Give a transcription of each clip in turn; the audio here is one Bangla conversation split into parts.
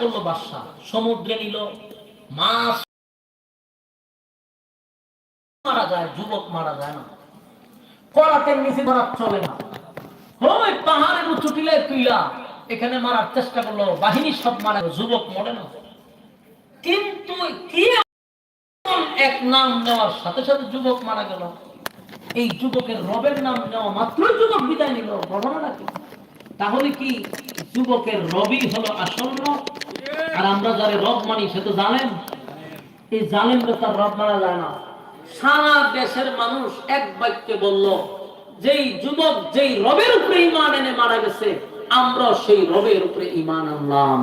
করল বাদশাহ সমুদ্রে নিল মাছ। মারা যায়, যুবক মারা যায় না। করাতের নিচে মারা চলে না। ওই পাহাড়ের উঁচু টিলে তুইলা। এখানে মারার চেষ্টা করল বাহিনী সব মারা যুবক মরে না। কিন্তু কি এক নাম নেওয়ার সাথে সাথে যুবক মারা গেল? এই যুবকের রবের নাম নেওয়া মাত্র যুবক বিদায় নিল। ঘটনাটা কি? তাহলে কি যুবকের রবি হলো রব আর আমরা যারা রব মানি সে তো জানেন এই জালেম তার রব মারা যায় না। সারা দেশের মানুষ এক বাক্যে বলল, যেই যুবক যেই রবের উপরে ইমান এনে মারা গেছে, আমরা সেই রবের উপরে ইমান আনলাম।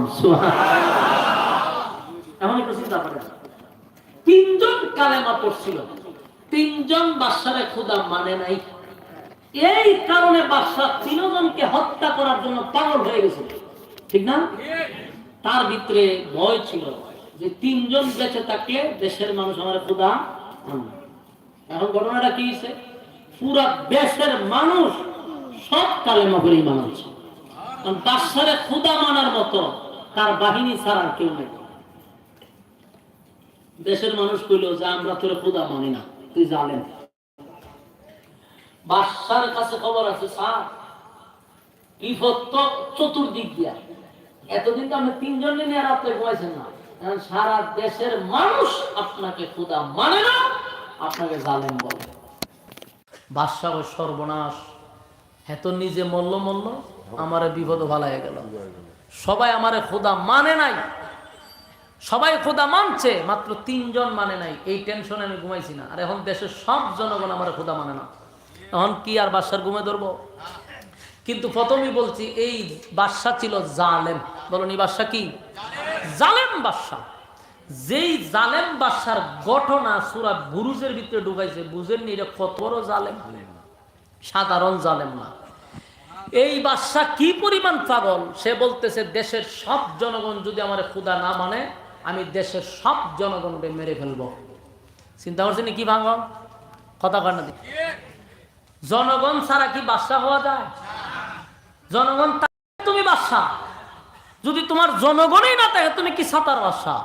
এখন একটু চিন্তা করেন। তিনজন কালেমা পড়ছিল। তিনজন বাদশারে খুদা মানে নাই। এই কারণে বাদশাহ তিনজনকে হত্যা করার জন্য পাগল হয়ে গেছে। ঠিক না? তার ভিতরে ভয় ছিল যে তিনজন বেঁচে থাকলে দেশের মানুষ আমার খুদা এখন ঘটনাটা কি হয়েছে? পুরা দেশের মানুষ সব কালেমা করে ইমান আনছে। কারণ বাদশারে খুদা মানার মতো তার বাহিনী ছাড়া কেউ নেই। দেশের মানুষ কইল, যে আমরা তোর খুদা মানি না, তুই জানেন বাদশার কাছে খবর আছে, স্যার। বিপদ তো চতুর্দিক দিয়া। এতদিন তো আপনি তিনজন নিয়ে রাত্রে ঘুমাইছেন না। এখন সারা দেশের মানুষ আপনাকে খুদা মানে না, আপনাকে জালেম বলে। বাদশাহ সর্বনাশ। এত নিজে মল্ল মল্ল আমার বিপদ ভালো গেল। সবাই আমার খোদা মানে নাই। সবাই খোদা মানছে, মাত্র তিনজন মানে নাই। এই টেনশনে আমি ঘুমাইছি না। আর এখন দেশের সব জনগণ আমার খোদা মানে না। এখন কি আর বাদশার ঘুমে ধরবো? কিন্তু প্রথমেই বলছি, এই বাদশা ছিল জালেম। বলুন এই বাদশা কি? জালেম বাদশা। যেই জালেম বাদশার ঘটনা সুরা বুরুজের ভিতরে ঢুকাইছে, বুঝেননি এটা কত বড় জালেম? সাধারণ জালেম না। এই বাদশা কি পরিমাণ পাগল? সে বলতেছে, দেশের সব জনগণ যদি আমার ক্ষুদা না মানে আমি দেশের সব জনগণকে মেরে ফেলব। চিন্তা করছেন কি ভাঙন কথা দেখি। জনগণ ছাড়া কি বাদশা হওয়া যায়? জনগণ তুমি বাদশা যদি তোমার জনগণই না থাকে, তুমি কি সাতার বাদশা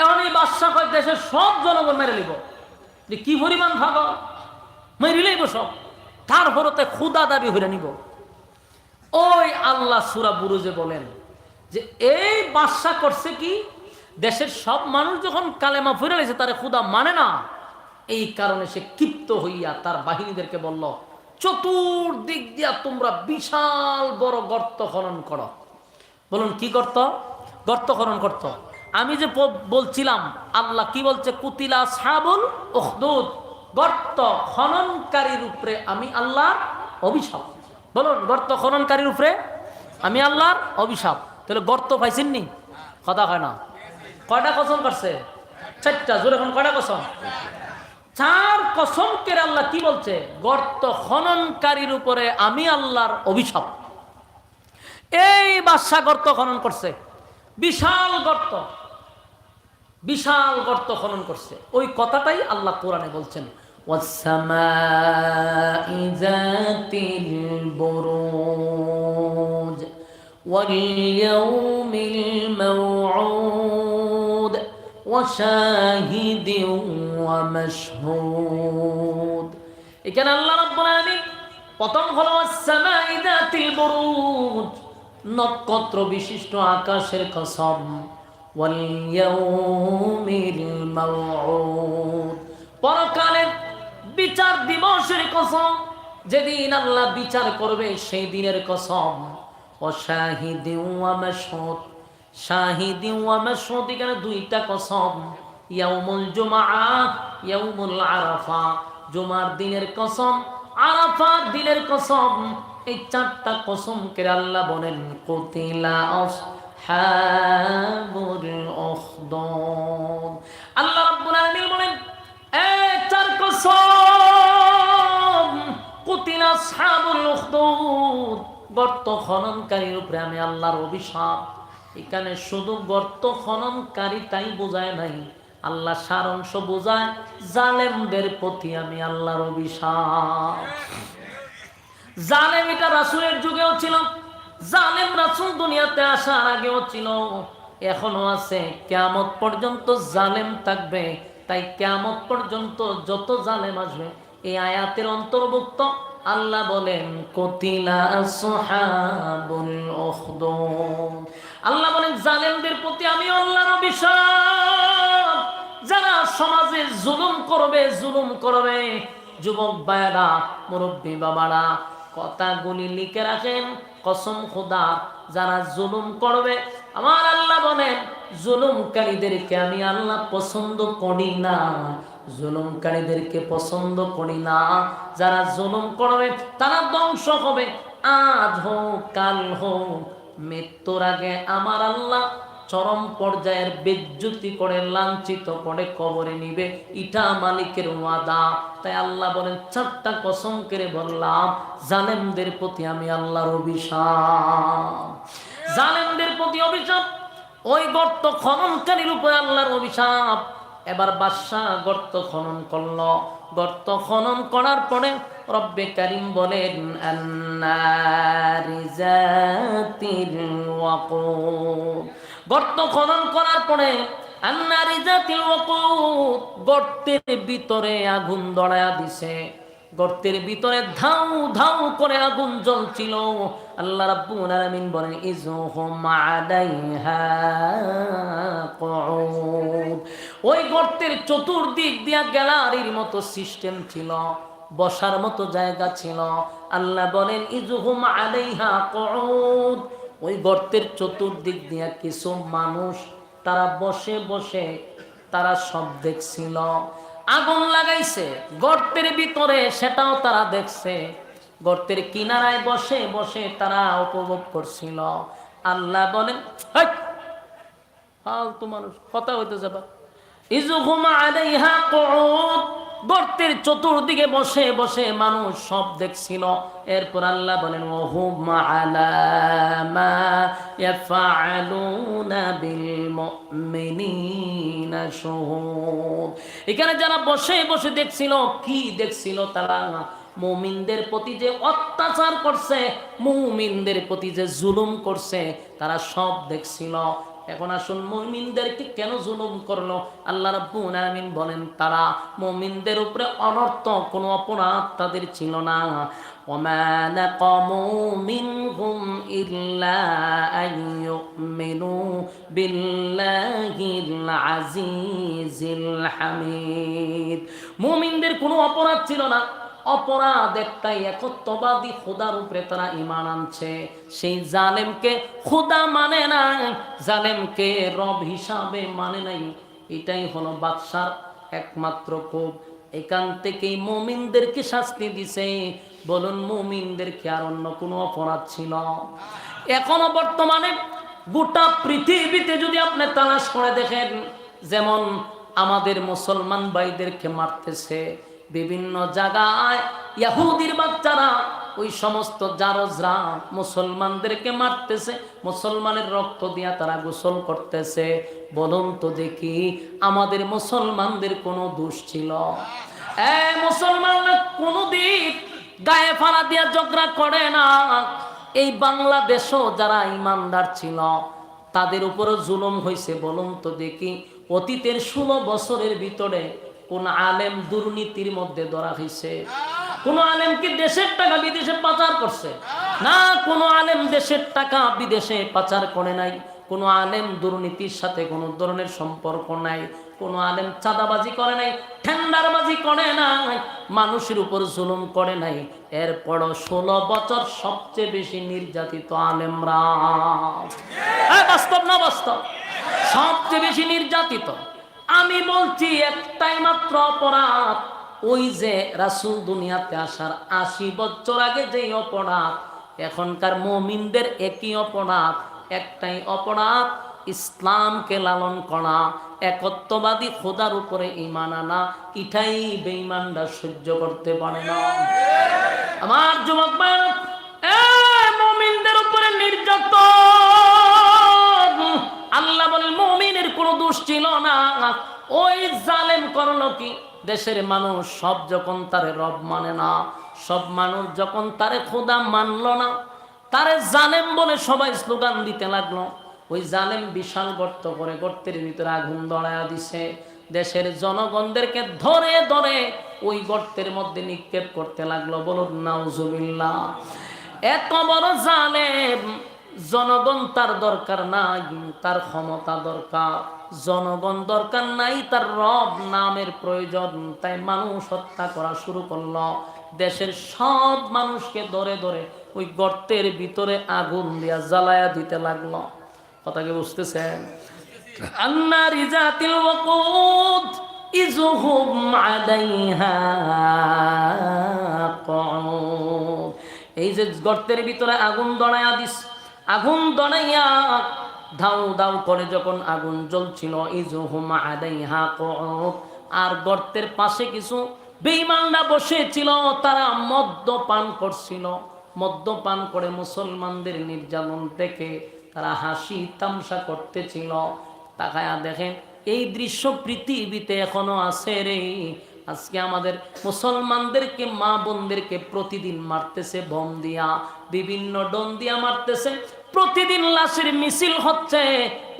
এখন এই বাদশা কয়, দেশের সব জনগণ মেরে নিব। যে কি পরিমাণ ভাগ মেরে লইব সব। তারপরতে ক্ষুদা দাবি হইলে নিব। ওই আল্লাহ সুরা বুরুজে বলেন যে, এই বাদশা করছে কি? দেশের সব মানুষ যখন কালেমা ফিরে লেছে তারা ক্ষুদা মানে না। এই কারণে সে ক্ষিপ্ত হইয়া তার বাহিনীদেরকে বলল, চতুর্দিক দিয়া তোমরা বিশাল বড় গর্ত খনন করো। বলুন, কি গর্ত? গর্ত খনন করত। আমি যে বলছিলাম, আল্লাহ কি বলছে? কুতিলা সাবুল উখদুদ। গর্ত খননকারীর উপরে আমি আল্লাহর অভিশাপ। বলুন, গর্ত খননকারীর উপরে আমি আল্লাহর অভিশাপ। তাহলে গর্ত পাইছেননি কথা হয় না। কয়টা কসম করছে? চারটা। জোরে এখন কয়টা কসম? চার কসম কেড়ে আল্লাহ কি বলছে গর্ত খননকারীর উপরে আমি আল্লাহর অভিশাপ এই বাদশা গর্ত খনন করছে বিশাল গর্ত বিশাল গর্ত খনন করছে ওই কথাটাই আল্লাহ কোরআনে বলছেন والسماء ذات البروج واليوم الموعود وشاهد ومشهود এখানে আল্লাহ রাব্বুল আলামিন প্রথম হলো আসসামাই যাতিল বুরুজ নক্ষত্র বিশিষ্ট আকাশের কসম ওয়াল ইয়াউমিল মাউউদ পরকালে বিচার দিবসের কসম যেদিন আল্লাহ বিচার করবে সেই দিনের কসম ও শাহিদি ওয়া মাশহুদ শাহিদি ওয়া মাশহুদ এখানে দুইটা কসম ইয়াউমুল জুমআ, ইয়াউমুল আরাফা। জুমার দিনের কসম, আরাফার দিনের কসম, এই চারটা কসম করে আল্লাহ বলেন, কুতিলা আসহাবুল উখদুদ আল্লাহ রাব্বুল আলামিন বলেন এই চার কসম, কুতিলা আসহাবুল উখদুদ গর্ত খননকারীর উপরে আমি আল্লাহর অভিশাপ। এখানে শুধু গর্ত খননকারী তাই বোঝায় নাই আল্লাহ সারাংশ বোঝায় জালেমদের প্রতি আমি আল্লাহর অভিশাপ। জালেম এটা রাসুলের যুগেও ছিল, জালেম রাসুল দুনিয়াতে আসার আগেও ছিল, এখনও আছে। কেয়ামত পর্যন্ত জালেম থাকবে, তাই কেয়ামত পর্যন্ত যত জালেম আসবে, এই আয়াতের অন্তর্ভুক্ত আল্লাহ বলেন, কতিলা আল্লাহ বলেন, জালেমদের প্রতি আমি আল্লাহর অভিশাপ। যারা সমাজে জুলুম করবে জুলুম করবে, যুবক ভাইয়েরা, মুরব্বী বাবারা কথাগুলি লিখে রাখেন, কসম খোদা, যারা জুলুম করবে, আমার আল্লাহ বলেন, জুলুমকারীদেরকে আমি আল্লাহ পছন্দ করি না, জুলুমকারীদেরকে পছন্দ করি না, যারা জুলুম করবে, তারা ধ্বংস হবে, আজ হোক, কাল হোক, মৃত্যুর আগে আমার আল্লাহ চরম পর্যায়ের বেজ্জুতি করে, লাঞ্ছিত করে কবরে নিবে। ইটা মালিকের ওয়াদা। তাই আল্লাহ বলেন, চারটা কসম করে বললাম, জালেমদের প্রতি আমি আল্লাহর অভিশাপ। জালেমদের প্রতি অভিশাপ, ওই গর্ত খননকারীর উপরে আল্লাহর অভিশাপ। এবার বাদশাহ গর্ত খনন করল। গর্ত খনন করার পরে রব্বে কারিম বলেন গর্ত খনন করার পরে গর্তের ভিতরে আগুন দড়ায়া দিছে। গর্তের ভিতরে ধাউ ধাউ করে আগুন জ্বলছিল। আল্লাহ রাব্বুল আলামিন বলেন ওই গর্তের চতুর্দিক দিয়া গ্যালারির মতো সিস্টেম ছিল, বসার মতো জায়গা ছিল। আল্লাহ বলেন, ইজহুম আলাইহা কুউদ। ওই গর্তের চতুর্দিক দিয়া কিছু মানুষ তারা বসে বসে তারা সব দেখছিল। আগুন লাগাইছে গর্তের ভিতরে সেটাও তারা দেখছে। গর্তের কিনারায় বসে বসে তারা উপভোগ করছিল। আল্লাহ বলেন "হেই, ফালতু মানুষ কথা হইতে যাবা গর্তের চতুর্দিকে বসে বসে মানুষ সব দেখছিল। এরপর আল্লাহ বলেন, ওহুম আলা মা ইয়াফআলুনা বিল এখানে যারা বসে বসে দেখছিল, কি দেখছিল তারা? মুমিনদের প্রতি যে অত্যাচার করছে, মুমিনদের প্রতি যে জুলুম করছে, তারা সব দেখছিল। এখন আসুন মুমিনদেরকে কেন জুলুম করলো আল্লাহ রাব্বুল আলামিন বলেন তারা মুমিনদের উপরে অনর্থ কোনো অপরাধ তাদের ছিল না وما نقموا منهم إلا أن يؤمنوا بالله العزيز الحميد মুমিনদের কোনো অপরাধ ছিল না অপরাধ একটাই, একত্ববাদী খোদার উপরে তারা ইমান আনছে। সেই জালেমকে খোদা মানে নাই, জালেমকে রব হিসাবে মানে নাই। এটাই হলো বাদশার একমাত্র কোপ এখান থেকেই মুমিনদেরকে শাস্তি দিছে। বলুন, মুমিনদেরকে আর অন্য কোনো অপরাধ ছিল? এখনও বর্তমানে গোটা পৃথিবীতে যদি আপনি তালাশ করে দেখেন, যেমন আমাদের মুসলমান ভাইদেরকে মারতেছে বিভিন্ন জায়গায় ইয়াহুদির বাচ্চারা, ওই সমস্ত জারজরা মুসলমানদেরকে মারতেছে, মুসলমানের রক্ত দিয়া তারা গোসল করতেছে। বলুন তো দেখি, আমাদের মুসলমানদের কোনো দোষ ছিল? এ মুসলমানরা কোনো দিক গায়ে ফাড়া দিয়া ঝগড়া করে না। এই বাংলাদেশও যারা ইমানদার ছিল, তাদের উপরও জুলুম হয়েছে বলুন তো দেখি, অতীতের ষোলো বছরের ভিতরে কোন আলেম দুর্নীতির মধ্যে ধরা হয়েছে কোন আলেম কি দেশের টাকা বিদেশে পাচার করছে? না, কোন আলেম দেশের টাকা বিদেশে পাচার করে নাই। কোন আলেম দুর্নীতির সাথে কোনো ধরনের সম্পর্ক নাই। কোন আলেম চাঁদাবাজি করে নাই, ঠেন্ডারবাজি করে নাই, মানুষের উপর জুলুম করে নাই। এরপর ষোলো বছর সবচেয়ে বেশি নির্যাতিত আলেমরা। বাস্তব না বাস্তব? সবচেয়ে বেশি নির্যাতিত। আমি বলছি একটাই মাত্র অপরাধ, ওই যে রাসুল দুনিয়াতে আসার আশি বছর আগে যেই অপরাধ, এখনকার মমিনদের একই অপরাধ, একটাই অপরাধ, ইসলামকে লালন করা, একত্ববাদী খোদার উপরে ইমান আনা ইটাই বেঈমানরা সহ্য করতে পারে না। আমার যুবক মুমিনদের উপরে নির্যাতন! আল্লাহ বলেন মুমিনের কোনো দোষ ছিল না। ওই জালেম করল কি? দেশের মানুষ সব যখন তারে রব মানে না, সব মানুষ যখন তারে খোদা মানলো না, তারে জালেম বলে সবাই স্লোগান দিতে লাগল। ওই জালেম বিশাল গর্ত করে গর্তের ভিতরে আগুন দড়ায়া দিছে। দেশের জনগণদেরকে ধরে ধরে ওই গর্তের মধ্যে নিক্ষেপ করতে লাগল। বলুন, নাউজুবিল্লাহ। এত বড় জালেম জনগণ তার দরকার নাই, তার ক্ষমতা দরকার। জনগণ দরকার নাই, তার রব নামের প্রয়োজন। তাই মানুষ হত্যা করা শুরু করল। দেশের সব মানুষকে ধরে ধরে ওই গর্তের ভিতরে আগুন দিয়া জ্বালায়া দিতে লাগল। কথা কি বুঝতেছেন? এই যে গর্তের ভিতরে আগুন দড়াইয়া দিস আগুন দড়াইয়া ধাউ দাউ করে যখন আগুন জ্বলছিল আর গর্তের পাশে কিছু বেঈমানরা বসেছিল, তারা মদ্যপান করছিল। মদ্যপান করে মুসলমানদের নির্যাতন থেকে তারা হাসি তামসা করতেছিল। তাকায়া দেখেন, এই দৃশ্য পৃথিবীতে এখনও আছে রে। আজকে আমাদের মুসলমানদেরকে, মা বোনদেরকে প্রতিদিন মারতেছে, বম দিয়া, বিভিন্ন ডন দিয়া মারতেছে। প্রতিদিন লাশের মিছিল হচ্ছে,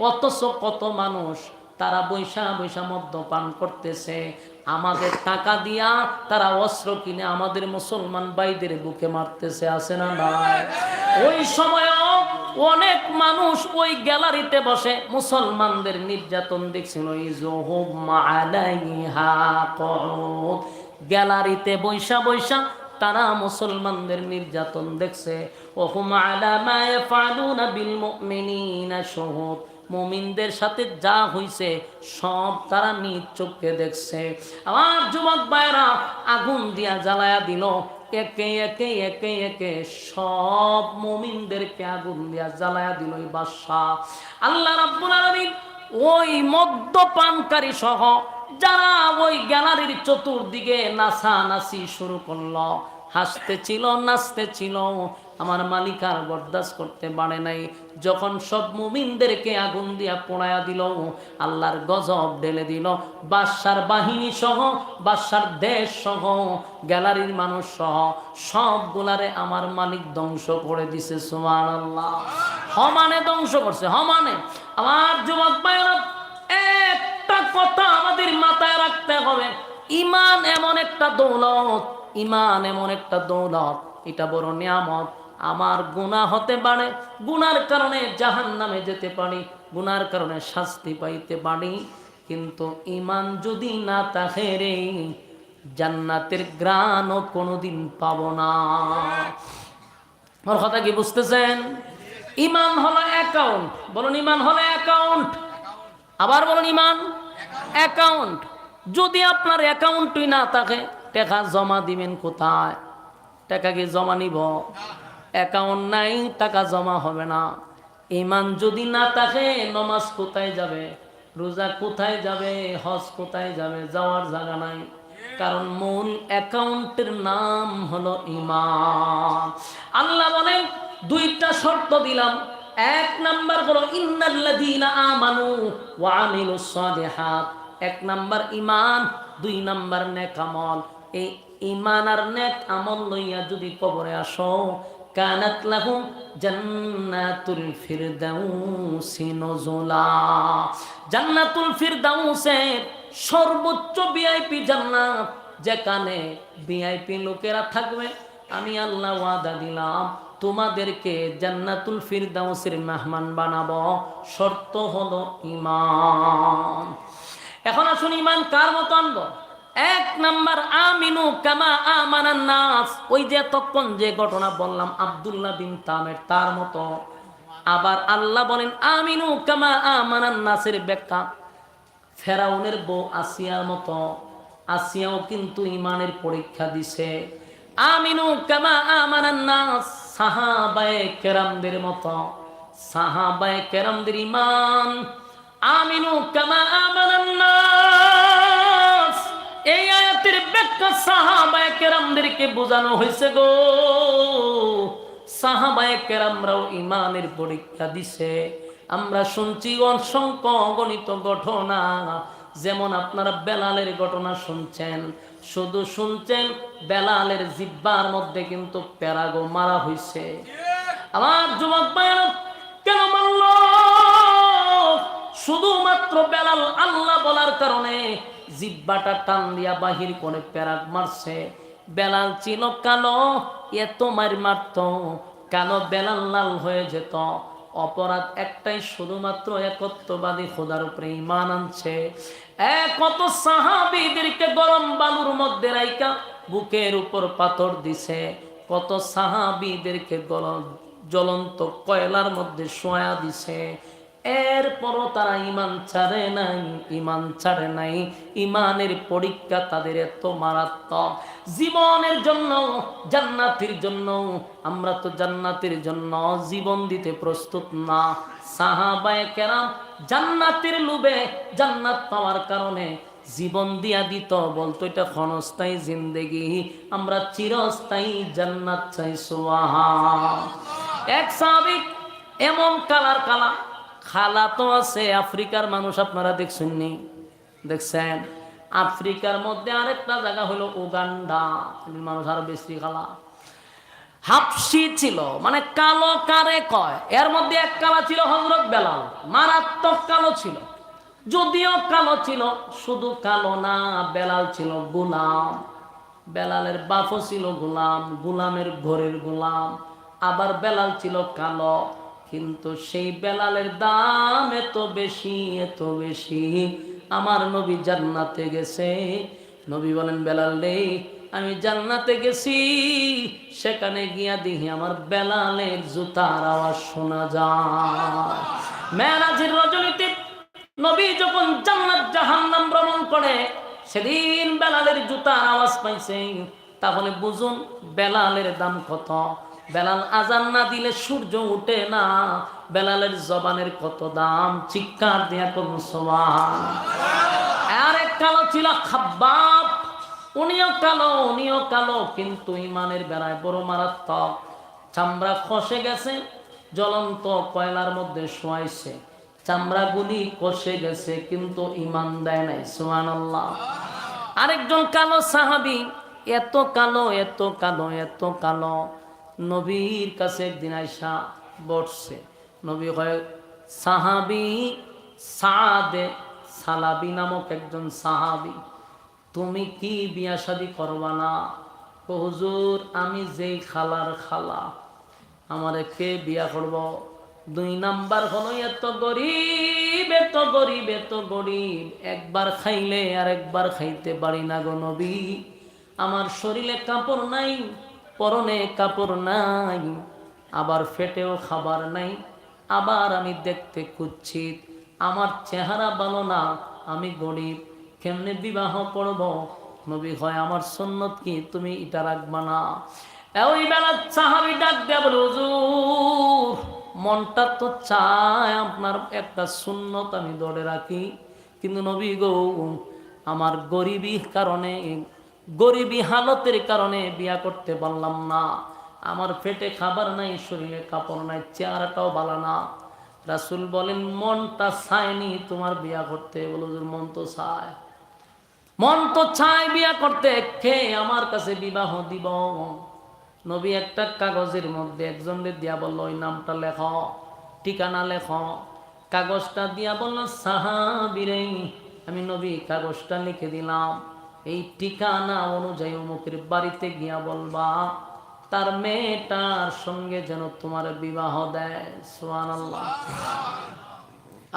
অথচ কত মানুষ তারা বৈশা বৈশা মদ্যপান করতেছে। আমাদের টাকা দিয়া তারা অস্ত্র কিনে আমাদের মুসলমান ভাইদের বুকে মারতেছে আসে না ওই সময়ও অনেক মানুষ ওই গ্যালারিতে বসে। মুসলমানদের নির্যাতন দেখছিল গ্যালারিতে বৈশা বৈশা তারা মুসলমানদের নির্যাতন দেখছে। মুমিনদের সাথে যা হইছে, সব তারা নিজ চোখে দেখছে। আমার যুবক ভাইরা আগুন দিয়া জ্বালায়া দিল। একে একে একে একে সব মুমিনদেরকে আগুন দিয়া জ্বালায়া দিল ওই বাদশাহ আল্লাহ রাব্বুল আলামিন ওই মদ্যপানকারী সহ যারা ওই গ্যালারির চতুর্দিকে নাচা নাচি শুরু করল। হাসতে ছিল নাচতে ছিল আমার মালিক আর বরদাস্ত করতে পারে নাই। যখন সব মুমিনদেরকে আগুন দিয়া পোড়ায়া দিল, আল্লাহর গজব ঢেলে দিল। বাদশার বাহিনী সহ, বাদশার দেশ সহ, গ্যালারির মানুষ সহ, সবগুলারে আমার মালিক ধ্বংস করে দিছে সুমান আল্লাহ হমানে ধ্বংস করছে, হমানে। আমার যুবক ভাইরা একটা কথা আমাদের মাথায় রাখতে হবে। ইমান এমন একটা দৌলত, ইমান এমন একটা দৌলত, এটা বড় নিয়ামত। আমার গুণা হতে পারে, গুনার কারণে জাহান নামে যেতে পারি, গুনার কারণে শাস্তি পাইতে পারি। কিন্তু ইমান যদি না থাকে রে, জান্নাতের গ্রাণও কোনোদিন পাব না। ওর কথা কি বুঝতেছেন? ইমান হলো অ্যাকাউন্ট বলুন ইমান হলো অ্যাকাউন্ট আবার বলুন ইমান অ্যাকাউন্ট যদি আপনার অ্যাকাউন্টই না থাকে, টাকা জমা দিবেন কোথায়? টাকা কি জমা নিব? অ্যাকাউন্ট নাই, টাকা জমা হবে না। ইমান যদি না থাকে, নমাজ কোথায় যাবে? রোজা কোথায় যাবে? হজ কোথায় যাবে? যাওয়ার জায়গা নাই। কারণ মূল অ্যাকাউন্টের নাম হলো ইমান আল্লাহ বলেন, দুইটা শর্ত দিলাম। এক নাম্বার হলো, ইন্নাল্লাযীনা আমানু ওয়া এক নাম্বার ইমান দুই নাম্বার নেক আমল। এই ইমান আর নেক আমল লইয়া যদি কবরে আসো কানাত লাহুম জান্নাতুল ফিরদাউসি নজুলা। জান্নাতুল ফিরদাউসের সর্বোচ্চ ভিআইপি জান্নাত, যেখানে ভিআইপি লোকেরা থাকবে। আমি আল্লাহ ওয়াদা দিলাম, তোমাদেরকে জান্নাতুল ফিরদাউসের মেহমান বানাবো। শর্ত হলো ইমান এখন আসুন ইমান কার মতো আনব? এক নাম্বার, আমিনু কামা আমানান নাস। ওই যে তখন যে ঘটনা বললাম, আব্দুল্লাহ বিন তামের, তার মতো। আবার আল্লাহ বলেন, আমিনু কামা আমানান নাসের ব্যাখ্যা। ফেরাউনের বউ আসিয়ার মতো। আসিয়াও কিন্তু ইমানের পরীক্ষা দিছে। আমিনু কামা আমানান নাস, সাহাবায়ে কেরামদের মতো। সাহাবায়ে কেরামদের ইমান। আমিনু কামা আমানান নাস। এই আয়াতের ব্যাখ্যা সাহাবায়ে কেরামদেরকে বোঝানো হয়েছে গো। সাহাবায়ে কেরামরাও ইমানের পরীক্ষা দিছে। আমরা শুনছি অসংখ্য অগণিত ঘটনা। যেমন আপনারা বেলালের ঘটনা শুনছেন, শুধু শুনছেন বেলালের জিব্বার মধ্যে কিন্তু প্যারাগো মারা হইছে। আমার যুবক কেন মানল? শুধুমাত্র বেলাল আল্লাহ বলার কারণে জিব্বাটা টান দিয়া বাহির করে প্যারাক মারছে। বেলাল ছিল কালো, এত মার মারত, কালো বেলাল লাল হয়ে যেত। অপরাধ একটাই শুধুমাত্র একত্ববাদী খোদার উপরে ইমান আনছে। কত সাহাবিদেরকে গরম বালুর মধ্যে রাইকা বুকের উপর পাথর দিছে। কত সাহাবিদেরকে গরম জ্বলন্ত কয়লার মধ্যে শোয়া দিছে। এরপরও তারা ইমান ছাড়ে নাই ইমান ছাড়ে নাই। ইমানের পরীক্ষা তাদের এত মারাত্মক। জীবনের জন্য, জান্নাতের জন্য, আমরা তো জান্নাতের জন্য জীবন দিতে প্রস্তুত না। সাহাবায়ে কেরাম জান্নাতের লোভে জান্নাত পাওয়ার কারণে জীবন দিয়া দিত, বলতো, এটা ক্ষণস্থায়ী জিন্দেগি, আমরা চিরস্থায়ী জান্নাত চাই সোয়াহা এক সাহাবিক এমন কালার কালা খালা তো আছে, আফ্রিকার মানুষ আপনারা দেখছেননি দেখছেন? আফ্রিকার মধ্যে আরেকটা জায়গা হলো উগান্ডা মানুষ আরও বেশি খালা। হাফসি ছিল মানে কালো কারে কয়? এর মধ্যে এক কালা ছিল হজরত বেলাল, মারাত্মক কালো ছিল। যদিও কালো ছিল, শুধু কালো না, বেলাল ছিল গুলাম। বেলালের বাপও ছিল গোলাম, গোলামের ঘরের গোলাম। আবার বেলাল ছিল কালো। কিন্তু সেই বেলালের দাম এত বেশি এত বেশি। আমার নবী জান্নাতে গেছে। নবী বলেন, বেলাল রে, আমি জান্নাতে গেছি। সেখানে গিয়া দেখি আমার বেলালের জুতার আওয়াজ শোনা যায়। মেরাজের রজনীতে নবী যখন জান্নাত জাহান্নাম ভ্রমণ করে, সেদিন বেলালের জুতার আওয়াজ পাইছে। তাহলে বুঝুন, বেলালের দাম কত? বেলাল আজান না দিলে সূর্য উঠে না। বেলালের জবানের কত দাম? চিৎকার দিয়া সমান আর এক কালো ছিল খাব্বাব। উনিও কালো উনিও কালো, কিন্তু ইমানের বেড়ায় বড় মারাত্মক। চামড়া খসে গেছে, জ্বলন্ত কয়লার মধ্যে শোয়াইছে। চামড়াগুলি কষে গেছে, কিন্তু ইমান দেয় নাই সোহান আরেকজন কালো সাহাবি, এত কালো এত কালো এত কালো। নবীর কাছে একদিন আইসা বসছে। নবী হয় সাহাবি সাদে সালাবি নামক একজন সাহাবি, তুমি কি বিয়া শাদি করবা না? হুজুর, আমি যেই খালার খালা, আমার কে বিয়া করব? দুই নাম্বার হলো, এত গরিব এত গরিব এত গরিব, একবার খাইলে আর একবার খাইতে পারি না গো নবী। আমার শরীরে কাপড় নাই পরনে কাপড় নাই, আবার ফেটেও খাবার নাই, আবার আমি দেখতে কুচ্ছিত, আমার চেহারা ভালো না, আমি গরিব, কেমনে বিবাহ করব? নবী হয়, আমার সন্ন্যত কি? তুমি এটা রাখবা না? ওই বেলা সাহাবি ডাক হুজুর, মনটা তো চায় আপনার একটা সুন্নত আমি ধরে রাখি। কিন্তু নবী গৌ, আমার গরিবী কারণে গরিবী হালতের কারণে বিয়া করতে পারলাম না। আমার পেটে খাবার নাই, শরীরে কাপড় নাই, চেহারাটাও ভালো না। রাসুল বলেন, মনটা চায়নি তোমার বিয়া করতে। বলো মন তো চায়। মন তো চায় বিয়া করতে, কে আমার কাছে বিবাহ দিব? নবী একটা কাগজের মধ্যে একজনের দিয়া বলল, ওই নামটা লেখ, ঠিকানা লেখ। কাগজটা দিয়া বলল, সাহাবিরে। আমি নবী, কাগজটা লিখে দিলাম। এই ঠিকানা অনুযায়ী অমুকের বাড়িতে গিয়া বলবা, তার মেয়েটার সঙ্গে যেন তোমার বিবাহ দেয়। সোয়ান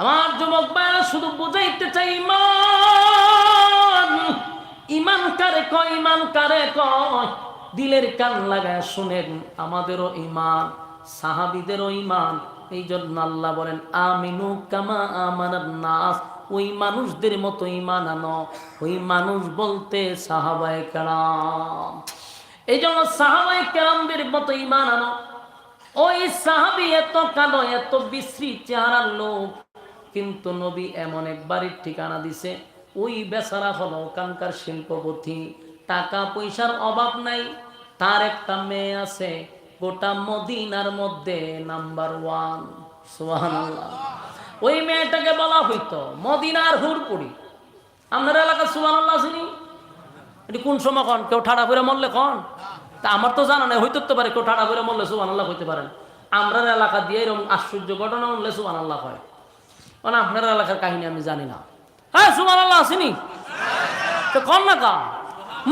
আমার যুবক ভাইরা শুধু বুঝাইতে চাই, ইমান ইমান কারে কয়, ইমান কারে কয়? দিলের কান লাগায় শুনেন, আমাদেরও ইমান, সাহাবিদেরও ইমান। এই জন্য আল্লাহ বলেন, আমিনু কামা আমার নাস। ওই মানুষদের মতো ইমান আনো। ওই মানুষ বলতে সাহাবায় কারাম। এই জন্য সাহাবাই কেরামদের মতো ইমান আনো। ওই সাহাবি এত কালো, এত বিশ্রী চেহারার লোক, কিন্তু নবী এমন এক বাড়ির ঠিকানা দিছে, ওই বেচারা হলো ওখানকার শিল্পপতি। টাকা পয়সার অভাব নাই, তার একটা মেয়ে আছে, গোটা মদিনার মধ্যে নাম্বার ওয়ান। সুবহানাল্লাহ। ওই মেয়েটাকে বলা হইতো, মদিনার হুরপুরি। আপনার এলাকা সুবহানাল্লাহ শুনি এটি কোন সময় কন? কেউ ঠাড়া করে মরলে কন? তা আমার তো জানা নেই, হইতে পারে কেউ ঠাড়া করে মরলে সুবান আল্লাহ হইতে পারেন আমরার এলাকা দিয়ে এরকম আশ্চর্য ঘটনা উনলে সুমান আল্লাহ হয়। মানে আপনার এলাকার কাহিনী আমি জানি না। হ্যাঁ সুমান আল্লাহ তো কম না কা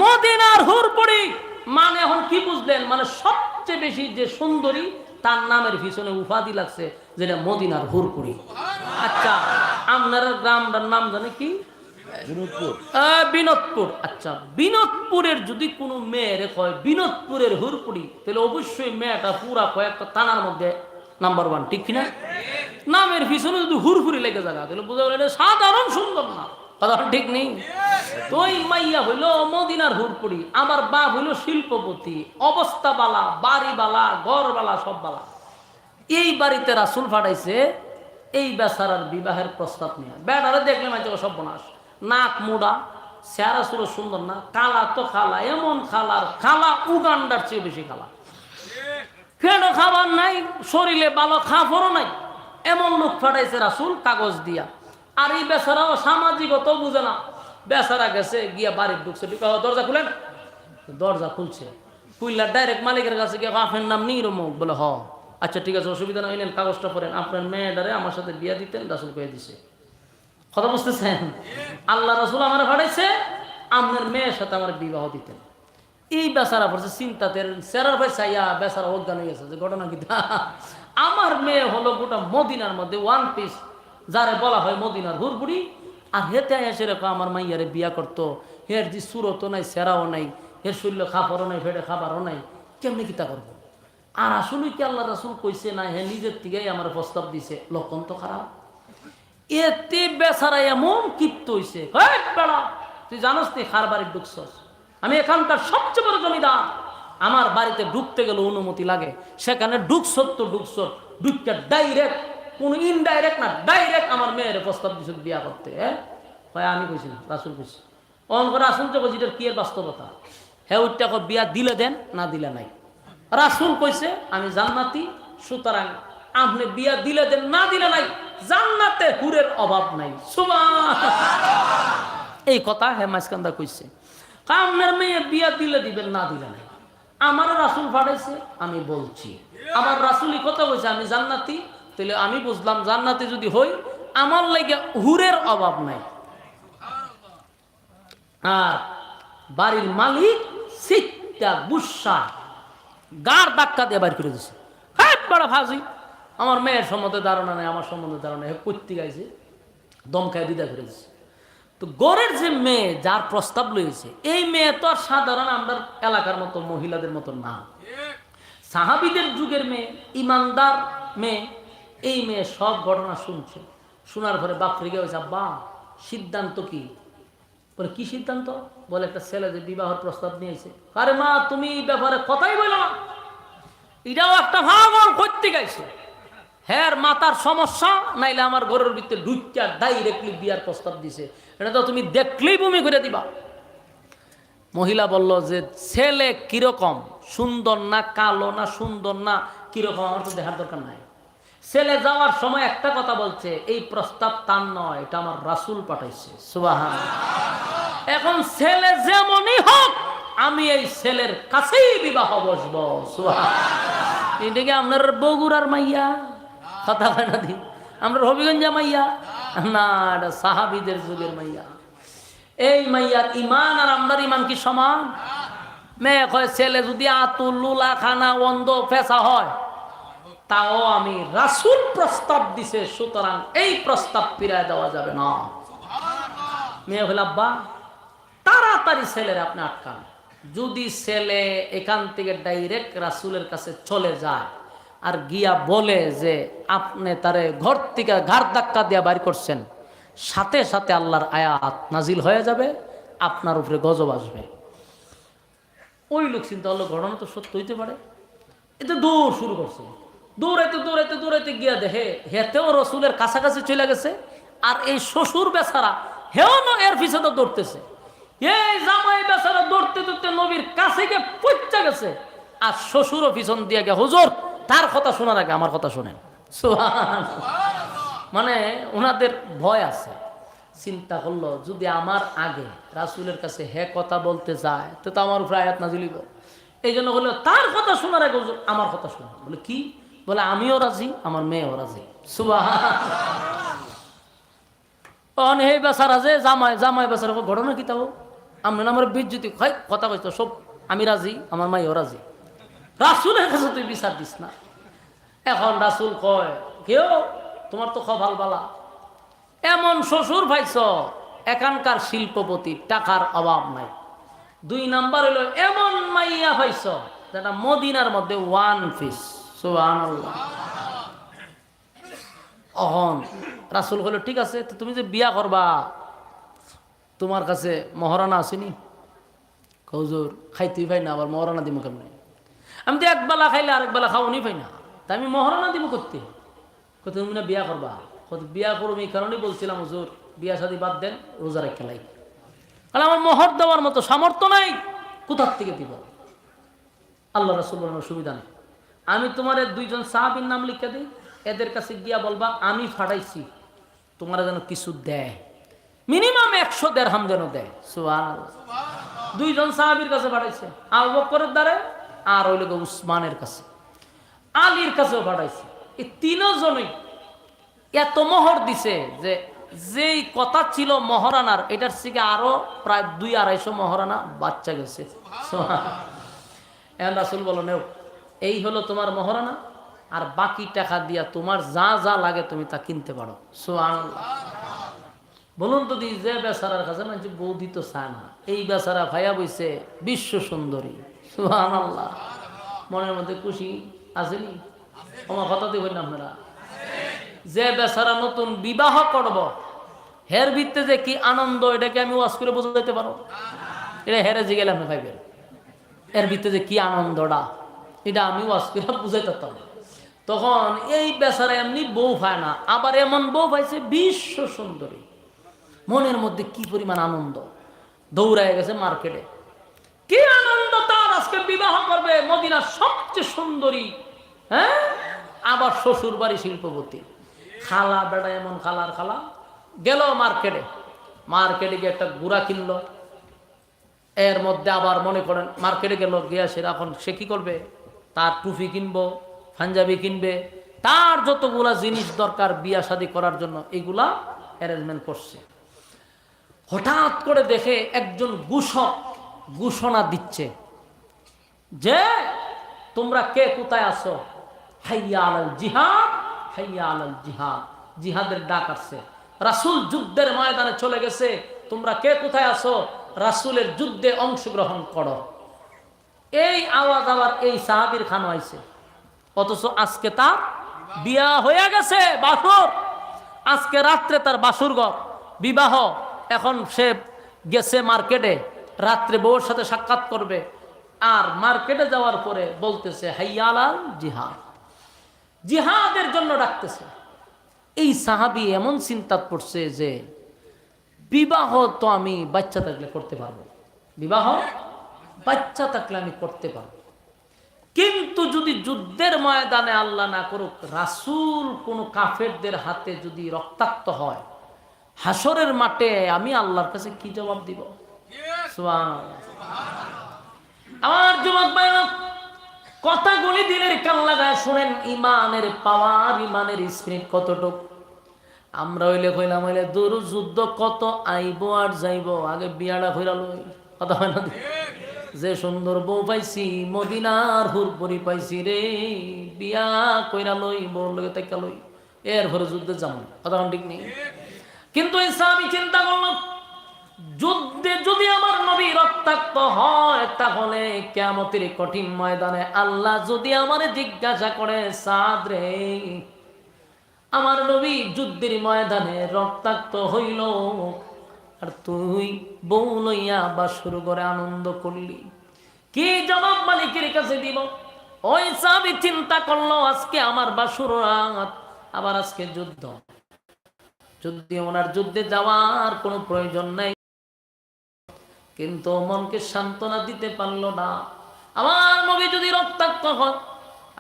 মদিনার হুরপুরি মানে এখন কি বুঝলেন? মানে সবচেয়ে বেশি যে সুন্দরী তার নামের পিছনে উপাধি লাগছে যেটা মদিনার হুরপুরি আচ্ছা আপনার গ্রামটার নাম জানে কি? বিনোদপুর। আচ্ছা বিনোদপুরের যদি কোনো মেয়ের কয় বিনোদপুরের হুরপুরি তাহলে অবশ্যই মেয়েটা পুরা কয়েকটা থানার মধ্যে নাম্বার ওয়ান ঠিক কিনা? নামের পিছনে যদি হুরহুরি লেগে যাবে তাহলে বোঝা গেল এটা সাধারণ সুন্দর না। কথা ঠিক নেই? ওই মাইয়া হইল মদিনার হুরপুরি আমার বাপ হইল শিল্পপতি অবস্থা বালা বাড়ি বালা ঘর বালা সব বালা এই বাড়িতে রাসুল ফাটাইছে এই বেচারার বিবাহের প্রস্তাব নিয়ে। বেড়ারে দেখলে মাঝে সব বনাস নাক মুড়া, চেহারা সুর সুন্দর না কালা তো খালা, এমন খালার খালা উগান্ডার চেয়ে বেশি খালা। ফেডো খাবার নাই? শরীরে ভালো খাফরও নাই। এমন লোক ফাটাইছে রাসুল কাগজ দিয়া। আর এই বেচারাও সামাজিকত বুঝে না। বেচারা গেছে গিয়া বাড়ির ঢুকছে। ঢুকে, দরজা খুলেন? দরজা খুলছে। খুললা ডাইরেক্ট মালিকের কাছে গিয়ে আপনার নাম নিরমুখ বলে হ। আচ্ছা ঠিক আছে অসুবিধা না নেন কাগজটা পড়েন। আপনার মেয়েটারে আমার সাথে বিয়া দিতেন রাসুল কয়ে দিছে। কথা বুঝতেছেন? আল্লাহ রাসুল আমার ফাটাইছে আপনার মেয়ের সাথে আমার বিবাহ দিতেন। এই বেচারা পড়ছে চিন্তাতে সেরার ভাই চাইয়া বেচারা অজ্ঞান হয়ে গেছে। যে ঘটনা কি? আমার মেয়ে হলো গোটা মদিনার মধ্যে ওয়ান পিস যারে বলা হয় মদিনার হুরবুড়ি আর হেতে এসে রেখো আমার মাইয়ারে বিয়া করতো। হের যে সুরতও নাই, সেরাও নাই, হের শরীর খাবারও নাই ফেটে খাবারও নাই, কেমনি কিতা করব? আর আসলে কি আল্লাহ রাসুল কইছে না, হে নিজের থেকেই আমার প্রস্তাব দিছে, লক্ষণ তো খারাপ। এতে বেচারা এমন কিপ্ত হইছে বেড়া, তুই জানোস তুই খার বাড়ি ঢুকছস? আমি এখানকার সবচেয়ে বড় জমিদার। আমার বাড়িতে ঢুকতে গেলে অনুমতি লাগে, সেখানে ঢুকছত তো ঢুকছত ঢুকতে ডাইরেক্ট কোন ইনডাইরেক্ট না ডাইরেক্ট আমার মেয়ের প্রস্তাব দিছে বিয়া করতে হ্যাঁ? হয় আমি কইছি না, রাসুল কইছি। অন করে রাসুল তো কইছি কি বাস্তবতা? হ্যাঁ ওইটা বিয়া দিলে দেন, না দিলে নাই। রাসুল কইছে, আমি জান্নাতি, সুতরাং আপনি বিয়া দিলে দেন, না দিলে নাই, জান্নাতে হুরের অভাব নাই। এই কথা হে মাঝকান্দা কইছে। কামনের মেয়ে বিয়া দিলে দিবেন না দিলে নাই। আমার রাসুল ফাটাইছে, আমি বলছি। আমার রাসুলই কথা কইছে, আমি জান্নাতি তাহলে আমি বুঝলাম জান্নাতে যদি হই, আমার লাগে হুরের অভাব নাই। আর বাড়ির মালিক সিটটা গুসা, গার ধাক্কা দিয়ে বাইর করে দিছে। হ্যাঁ বড় ফাজি আমার মেয়ের সম্বন্ধে ধারণা নেই, আমার সম্বন্ধে ধারণা নেই করতে গাইছে, দম খায় দিদা করে দিছে। তো গড়ের যে মেয়ে, যার প্রস্তাব লয়েছে এই মেয়ে তো আর সাধারণ আমরা এলাকার মতো, মহিলাদের মতো না। সাহাবিদের যুগের মেয়ে, ইমানদার মেয়ে এই মেয়ে সব ঘটনা শুনছে। শোনার পরে বাপ রেগে হয়েছে আব্বা, সিদ্ধান্ত কি? বলে, কি সিদ্ধান্ত? বলে, একটা ছেলে যে বিবাহের প্রস্তাব নিয়েছে। আরে মা, তুমি ব্যাপারে কথাই বলো এটাও একটা ভাগল করতে গেছে। হ্যাঁ মাতার সমস্যা, নাইলে আমার ঘরের ভিতরে ঢুকিয়া ডাইরেক্টলি বিয়ার প্রস্তাব দিছে। এটা তো তুমি দেখলেই বমি করে দিবা। মহিলা বলল যে, ছেলে কীরকম? সুন্দর না কালো না সুন্দর না কীরকম? আমার তো দেখার দরকার নাই। ছেলে যাওয়ার সময় একটা কথা বলছে, এই প্রস্তাব তার নয়, এটা আমার রাসুল পাঠাইছে। সুবাহান এখন ছেলে যেমনই হোক, আমি এই ছেলের কাছেই বিবাহ বসবো। সুবাহান এটাকে আপনার বগুড়ার মাইয়া? কথা হয় না দি। আমরা হবিগঞ্জা মাইয়া? না, এটা সাহাবিদের যুগের মাইয়া। এই মাইয়ার ইমান আর আমরার ইমান কি সমান? মেয়ে কয়, ছেলে যদি আতুল লুলা খানা অন্ধ ফেসা হয় তাও আমি রাসুল প্রস্তাব দিছে, সুতরাং এই প্রস্তাব ফিরায় দেওয়া যাবে না। মেয়ে হইল আব্বা, তাড়াতাড়ি ছেলের আপনি আটকান। যদি ছেলে এখান থেকে ডাইরেক্ট রাসুলের কাছে চলে যায় আর গিয়া বলে যে আপনি তারে ঘর থেকে ঘাড় ধাক্কা দিয়া বাড়ি করছেন, সাথে সাথে আল্লাহর আয়াত নাজিল হয়ে যাবে, আপনার উপরে গজব আসবে। ওই লোক চিন্তা হলো ঘটনা তো সত্য হইতে পারে। এতে দৌড় শুরু করছে। দৌড়াইতে দৌড়াইতে দৌড়াইতে গিয়া দেখে হেতেও রসুলের কাছাকাছি চলে গেছে, আর এই শ্বশুর বেচারা হেও না এর পিছনে দৌড়তেছে। এই জামাই বেচারা দৌড়তে দৌড়তে নবীর কাছে গিয়ে পচা গেছে, আর শ্বশুরও পিছন দিয়ে গে হুজুর, তার কথা শোনার আগে আমার কথা শোনেন। মানে ওনাদের ভয় আছে। চিন্তা করল, যদি আমার আগে রাসুলের কাছে হে কথা বলতে যায়, তো তো আমার উপরে আয়াত নাজিলিব এই জন্য বলল, তার কথা শোনার আগে আমার কথা শোনা বলে, কি? বলে, আমিও রাজি, আমার মেয়েও রাজি। সুবাহ অন হে জামাই জামাই বেচার ঘটনা কি তাও? আমি আমার বিদ্যুতি কথা কইতো সব, আমি রাজি, আমার মাইও রাজি। রাসুলের কাছে তুই বিচার দিস না। এখন রাসুল কয়, কেউ, তোমার তো খবর বালা। এমন শ্বশুর পাইছ, এখানকার শিল্পপতি, টাকার অভাব নাই। দুই নাম্বার হলো এমন মাইয়া পাইছ, যেটা মদিনার মধ্যে ওয়ান পিস অহন, রাসুল হলো ঠিক আছে, তো তুমি যে বিয়া করবা, তোমার কাছে মহারানা আসেনি? কৌজোর খাইতেই পাই না, আবার মহারানা দিব কেমন? আমি তো এক বেলা খাইলে আরেক বেলা খাওয়ানি পাই না, তা আমি মহারানা দিব করতে? কত তুমি না বিয়া করবা? কত বিয়া করব এই কারণেই বলছিলাম, হুজুর, বিয়া শাদি বাদ দেন, রোজা রেখে লাই। তাহলে আমার মোহর দেওয়ার মতো সামর্থ্য নাই, কোথার থেকে দিব? আল্লাহ রাসুল সুবিধা নেই। আমি তোমার দুইজন সাহাবির নাম লিখে দিই। এদের কাছে গিয়া বলবা, আমি ফাটাইছি তোমার যেন কিছু দেয়। মিনিমাম একশো দেড়হাম যেন দেয়। সুবহানাল্লাহ। দুইজন সাহাবির কাছে পাঠাইছে আবু বকরের দ্বারে, আর ওই লোক উসমানের কাছে। আলীর কাছেও পাঠাইছে এই তিনজনই এত মোহর দিছে যে, যেই কথা ছিল মহারানার, এটার থেকে আরও প্রায় দুই আড়াইশো মহারানা বাচ্চা গেছে। এখন রাসুল বলো, নেও। এই হলো তোমার মহারানা আর বাকি টাকা দিয়া তোমার যা যা লাগে তুমি তা কিনতে পারো। বলুন তো দি, যে বেচারার কাছে মানে বৌদি তো চায় না, এই বেচারা ভাইয়া বইছে বিশ্ব সুন্দরী। সুহান আল্লাহ মনের মধ্যে খুশি আসেনি আমার কথা দেখবেন না আপনারা। যে বেচারা নতুন বিবাহ করব, হের ভিত্তে যে কি আনন্দ এটাকে আমি ওয়াজ করে বোঝাতে পারো? এটা হেরে যে গেলাম না ভাইবের। এর ভিত্তে যে কি আনন্দটা? এটা আমি ওয়াজ করে বুঝাইতে তখন এই বেচারা এমনি বউ পায় না, আবার এমন বউ পাইছে বিশ্ব সুন্দরী। মনের মধ্যে কি পরিমাণ আনন্দ। দৌড়ায় গেছে মার্কেটে। কি আনন্দ তার আজকে বিবাহ করবে মদিনার সবচেয়ে সুন্দরী হ্যাঁ? আবার শ্বশুর বাড়ি শিল্পপতি। খালা বেড়া এমন খালার খালা। গেল মার্কেটে। মার্কেটে গিয়ে একটা গুড়া কিনলো। এর মধ্যে আবার মনে করেন মার্কেটে গেল, গিয়া সে এখন সে কি করবে? তার টুপি কিনবো, পাঞ্জাবি কিনবে, তার যতগুলা জিনিস দরকার বিয়া শাদি করার জন্য, এগুলা অ্যারেঞ্জমেন্ট করছে। হঠাৎ করে দেখে একজন ঘোষক ঘোষণা দিচ্ছে যে, তোমরা কে কোথায় আসো হাইয়া আলাল জিহাদ, হাইয়া আলাল জিহাদ। জিহাদের ডাক আসছে। রাসুল যুদ্ধের ময়দানে চলে গেছে। তোমরা কে কোথায় আসো রাসুলের যুদ্ধে অংশগ্রহণ করো। এই আওয়াজ আবার এই সাহাবির খানো আইছে অথচ আজকে তার বিয়া হয়ে গেছে বাসর। আজকে রাত্রে তার বাসুরঘর বিবাহ। এখন সে গেছে মার্কেটে, রাত্রে বউর সাথে সাক্ষাৎ করবে। আর মার্কেটে যাওয়ার পরে বলতেছে, হাইয়ালাল জিহাদ। জিহাদের জন্য ডাকতেছে। এই সাহাবি এমন চিন্তা পড়ছে যে, বিবাহ তো আমি বাচ্চা থাকলে করতে পারব। বিবাহ? বাচ্চা থাকলে আমি করতে পারব কিন্তু যদি যুদ্ধের ময়দানে আল্লাহ না করুক, রাসুল কোন কাফেরদের হাতে যদি রক্তাক্ত হয় হাসরের মাঠে আমি আল্লাহর কাছে কি জবাব দিব। আমার যুবক ভাইরা, কথাগুলি দিলের কান লাগায় শোনেন, ইমানের পাওয়ার, ইমানের স্পিরিট কতটুক? আমরা হইলে কইলাম, হইলে দূর যুদ্ধ কত আইব আর যাইব, আগে বিয়াটা লই। কথা হয় না যে সুন্দর বউ পাইছি, মদিনার হুরপুরি পাইছি রে, বিয়া কইরা লই, বউর লগে তাইকা লই, এরপরে যুদ্ধে যাব কথা ঠিক নেই? কিন্তু আমি চিন্তা করলাম যুদ্ধে যদি আমার নবী রক্তাক্ত হয়, তাহলে কেমতের কঠিন ময়দানে আল্লাহ যদি আমার জিজ্ঞাসা করে, সাদ রে, আমার নবী যুদ্ধের ময়দানে রক্তাক্ত হইল আর তুই বউ লইয়া বা শুরু করে আনন্দ করলি। কি জবাব মালিকের কাছে দিব? ওই সাবি চিন্তা করল, আজকে আমার বাসুর আবার আজকে যুদ্ধ। যদি ওনার যুদ্ধে যাওয়ার কোনো প্রয়োজন নাই, কিন্তু মনকে সান্ত্বনা দিতে পারল না। আমার নবী যদি রক্তাক্ত হন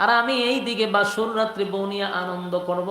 আর আমি এই দিকে বাসুর রাত্রি বউ আনন্দ করব